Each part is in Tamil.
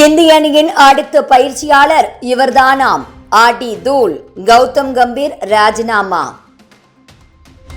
இந்திய அணியின் அடுத்த பயிற்சியாளர் இவர்தானாம். ஆடி தூல் கௌதம் கம்பீர் ராஜினாமா.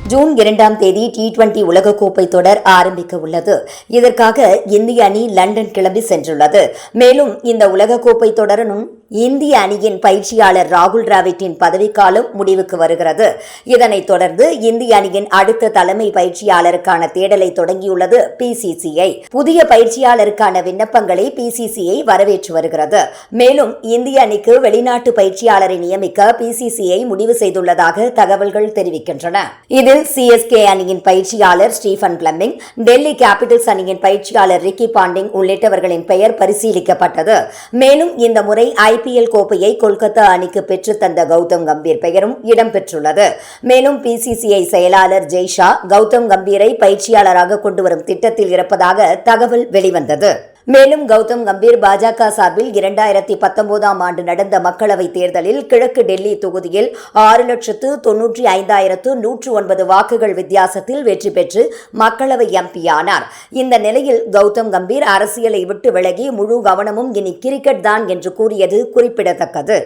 ஜூன் இரண்டாம் தேதி டி டுவெண்டி உலகக்கோப்பை தொடர் ஆரம்பிக்க உள்ளது. இதற்காக இந்திய அணி லண்டன் கிளம்பி சென்றுள்ளது. மேலும் இந்த உலகக்கோப்பை தொடரனும் இந்திய அணியின் பயிற்சியாளர் ராகுல் டிராவிட்டின் பதவிக்காலம் முடிவுக்கு வருகிறது. இதனைத் தொடர்ந்து இந்திய அணியின் அடுத்த தலைமை பயிற்சியாளருக்கான தேடலை தொடங்கியுள்ளது பிசிசிஐ புதிய பயிற்சியாளருக்கான விண்ணப்பங்களை பிசிசிஐ வரவேற்று வருகிறது. மேலும் இந்திய அணிக்கு வெளிநாட்டு பயிற்சியாளரை நியமிக்க பிசிசிஐ முடிவு செய்துள்ளதாக தகவல்கள் தெரிவிக்கின்றன. இதில் சிஎஸ்கே அணியின் பயிற்சியாளர் ஸ்டீஃபன் பிளம்மிங் டெல்லி கேபிட்டல்ஸ் அணியின் பயிற்சியாளர் ரிக்கி பாண்டிங் உள்ளிட்டவர்களின் பெயர் பரிசீலிக்கப்பட்டது. மேலும் இந்த முறை ஐ ஐபிஎல் கோப்பையை கொல்கத்தா அணிக்கு பெற்றுத்தந்த கௌதம் கம்பீர் பெயரும் இடம்பெற்றுள்ளது. மேலும் பிசிசிஐ செயலாளர் ஜெய்ஷா கௌதம் கம்பீரை பயிற்சியாளராக கொண்டுவரும் திட்டத்தில் இருப்பதாக தகவல் வெளிவந்தது. மேலும் கௌதம் கம்பீர் பாஜக சார்பில் இரண்டாயிரத்தி பத்தொன்பதாம் ஆண்டு நடந்த மக்களவைத் தேர்தலில் கிழக்கு டெல்லி தொகுதியில் ஆறு லட்சத்து தொன்னூற்றி ஐந்தாயிரத்து நூற்று ஒன்பது வாக்குகள் வித்தியாசத்தில் வெற்றி பெற்று மக்களவை எம்பியானார் இந்த நிலையில் கௌதம் கம்பீர் அரசியலை விட்டு விலகி முழு கவனமும் இனி கிரிக்கெட் தான் என்று கூறியது குறிப்பிடத்தக்கது.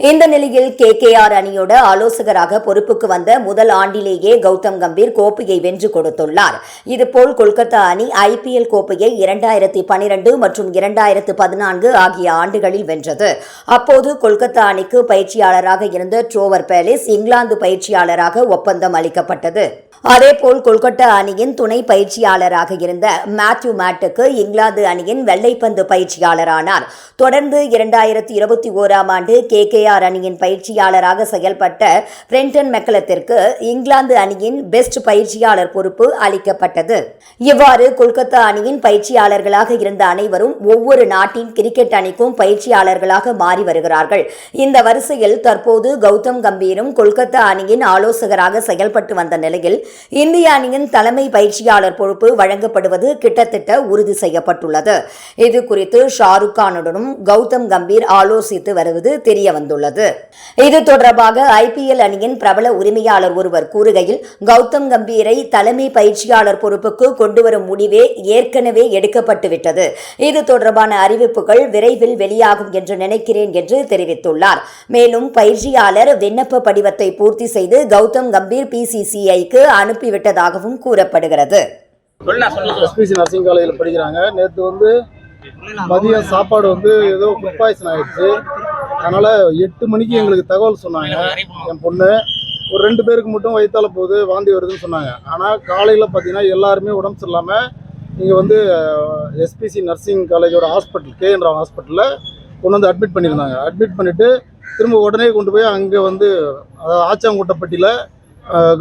இந்த நிலையில் கே கே ஆர் அணியோட ஆலோசகராக பொறுப்புக்கு வந்த முதல் ஆண்டிலேயே கௌதம் கம்பீர் கோப்பையை வென்று கொடுத்துள்ளார். இதுபோல் கொல்கத்தா அணி ஐபிஎல் கோப்பையை இரண்டாயிரத்தி பனிரெண்டு மற்றும் இரண்டாயிரத்து பதினான்கு ஆகிய ஆண்டுகளில் வென்றது. அப்போது கொல்கத்தா அணிக்கு பயிற்சியாளராக இருந்த ட்ரோவர் பேலிஸ் இங்கிலாந்து பயிற்சியாளராக ஒப்பந்தம் அளிக்கப்பட்டது. அதேபோல் கொல்கட்டா அணியின் துணை பயிற்சியாளராக இருந்த மேத்யூ மேட்டுக்கு இங்கிலாந்து அணியின் வெள்ளைப்பந்து பயிற்சியாளரானார். தொடர்ந்து இரண்டாயிரத்தி இருபத்தி ஓராம் ஆண்டு கே கேகேஆர் அணியின் பயிற்சியாளராக செயல்பட்ட பிரெண்டன் மெக்கலத்திற்கு இங்கிலாந்து அணியின் பெஸ்ட் பயிற்சியாளர் பொறுப்பு அளிக்கப்பட்டது. இவ்வாறு கொல்கத்தா அணியின் பயிற்சியாளர்களாக இருந்த அனைவரும் ஒவ்வொரு நாட்டின் கிரிக்கெட் அணிக்கும் பயிற்சியாளர்களாக மாறி வருகிறார்கள். இந்த வரிசையில் தற்போது கௌதம் கம்பீரும் கொல்கத்தா அணியின் ஆலோசகராக செயல்பட்டு வந்த நிலையில் இந்திய அணியின் தலைமை பயிற்சியாளர் பொறுப்பு வழங்கப்படுவது கிட்டத்தட்ட உறுதி செய்யப்பட்டுள்ளது. இது குறித்து ஷாருக் கானுடனும் கௌதம் கம்பீர் ஆலோசித்து வருவது தெரிய வந்துள்ளது. இது தொடர்பாக ஐபிஎல் அணியின் பிரபல உரிமையாளர் ஒருவர் கூறுகையில் கௌதம் கம்பீரை தலைமை பயிற்சியாளர் பொறுப்புக்கு கொண்டுவரும் முடிவே ஏற்கனவே எடுக்கப்பட்டுவிட்டது. இது தொடர்பான அறிவிப்புகள் விரைவில் வெளியாகும் என்று நினைக்கிறேன் என்று தெரிவித்துள்ளார். மேலும் பயிற்சியாளர் விண்ணப்ப படிவத்தை பூர்த்தி செய்து கௌதம் கம்பீர் பிசிசிஐக்கு அனுப்பிவிட்டதாகவும் கூறப்படுகிறது. சொல்லா சொல்லா எஸ்பிசி நர்சிங் காலேஜில் படிக்கிறாங்க. நேற்று வந்து மதியம் சாப்பாடு வந்து ஏதோ ஃபுட் பாய்சன் ஆயிடுச்சு அதனால் எட்டு மணிக்கு எங்களுக்கு தகவல் சொன்னாங்க. என் பொண்ணு ஒரு ரெண்டு பேருக்கு மட்டும் வயிற்றால போகுது வாந்தி வருதுன்னு சொன்னாங்க. ஆனால் காலையில் பார்த்தீங்கன்னா எல்லாருமே உடம்பு சரியில்லாமல் இங்கே வந்து எஸ்பிசி நர்சிங் காலேஜோட ஹாஸ்பிட்டல் கேஎன் ராவ் ஹாஸ்பிட்டலில் கொண்டு வந்து அட்மிட் பண்ணியிருந்தாங்க. அட்மிட் பண்ணிவிட்டு திரும்ப உடனே கொண்டு போய் அங்கே வந்து அதாவது ஆச்சாங்குட்டப்பட்டியில்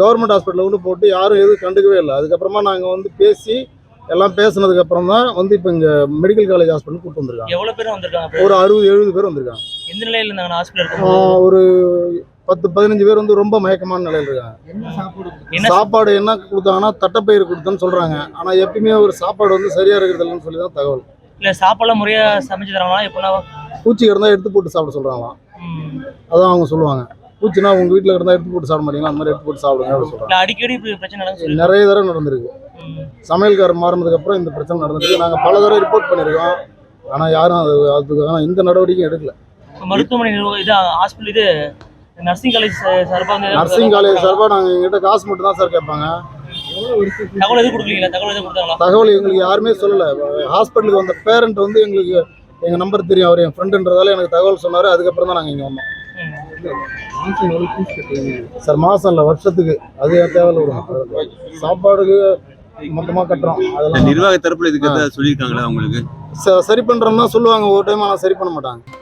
கவர்மெண்ட் ஹாஸ்பிட்டலில் கொண்டு போட்டு யாரும் எதுவும் கண்டுக்கவே இல்லை. அதுக்கப்புறமா நாங்கள் வந்து பேசி எல்லாம் பேசுனதுக்கு அப்புறம் தான் வந்து இப்போ இங்கே மெடிக்கல் காலேஜ் ஹாஸ்பிட்டல் கூட்டு வந்திருக்காங்க. எவ்வளவு பேர் வந்திருக்காங்க அப்போ? ஒரு அறுபது எழுபது பேர் வந்திருக்காங்க. எந்த நிலையில இருந்தாங்க? ஹாஸ்பிட்டல் ஒரு பத்து பதினஞ்சு பேர் வந்து ரொம்ப மயக்கமான நிலையில் இருக்காங்க. என்ன சாப்பாடு என்ன கொடுத்தாங்கன்னா தட்டைப்பயிறு கொடுத்தேன்னு சொல்கிறாங்க ஆனால் எப்பயுமே ஒரு சாப்பாடு வந்து சரியாக இருக்கிறது இல்லைன்னு சொல்லி தான் தகவல். இல்ல சாப்பாடுலாம் முறையா சமைச்சு தராங்களா? எப்பெல்லாம் பூச்சி இருந்தால் எடுத்து போட்டு சாப்பிட சொல்கிறாங்களாம். அதான் அவங்க சொல்லுவாங்க. பூச்சினா உங்கள் வீட்டில் இருந்தால் எடுத்து போட்டு சாப்பிட மாட்டீங்களா? அந்த மாதிரி எடுத்து போட்டு சாப்பிடுங்க அப்படின்னு சொல்கிறாங்க அடிக்கடி இப்படி பிரச்சனை நிறைய தடவை நடந்திருக்கு. சமையல்காரர் மாறினதுக்கு அப்புறம் இந்த பிரச்சனை நடந்திருக்கு. நாங்கள் பல தடவை ரிப்போர்ட் பண்ணியிருக்கோம். ஆனால் யாரும் அது அதுக்கான எந்த நடவடிக்கையும் எடுக்கல. மருத்துவமனை இது ஹாஸ்பிட்டல் இது நர்சிங் காலேஜ் சார்பாக நர்சிங் காலேஜ் சார்பாக நாங்கள் எங்ககிட்ட காசு மட்டும் தான் சார் கேட்பாங்க. தகவல் எதுவும் கொடுக்கலீங்களா? தகவல் எதுவும் கொடுத்தாங்களா தகவல் எங்களுக்கு யாருமே சொல்லலை. ஹாஸ்பிட்டலுக்கு வந்த பேரண்ட் வந்து எங்களுக்கு எங்கள் நம்பர் தெரியும். அவர் என் ஃப்ரெண்டுன்றதால எனக்கு தகவல் சொன்னார். அதுக்கப்புறம் தான் நாங்கள் இங்கே வந்தோம். சார் மாதம் இல்லை வருஷத்துக்கு. அது தேவையில்ல விடுவோம் சாப்பாடுக்கு மொத்தமாக கட்டுறோம். அதெல்லாம் நிர்வாக தரப்புல இதுக்கு சொல்லியிருக்காங்களா உங்களுக்கு? ச- சரி பண்ணுறோம்னா சொல்லுவாங்க. ஒரு டைம் ஆனால் சரி பண்ண மாட்டாங்க.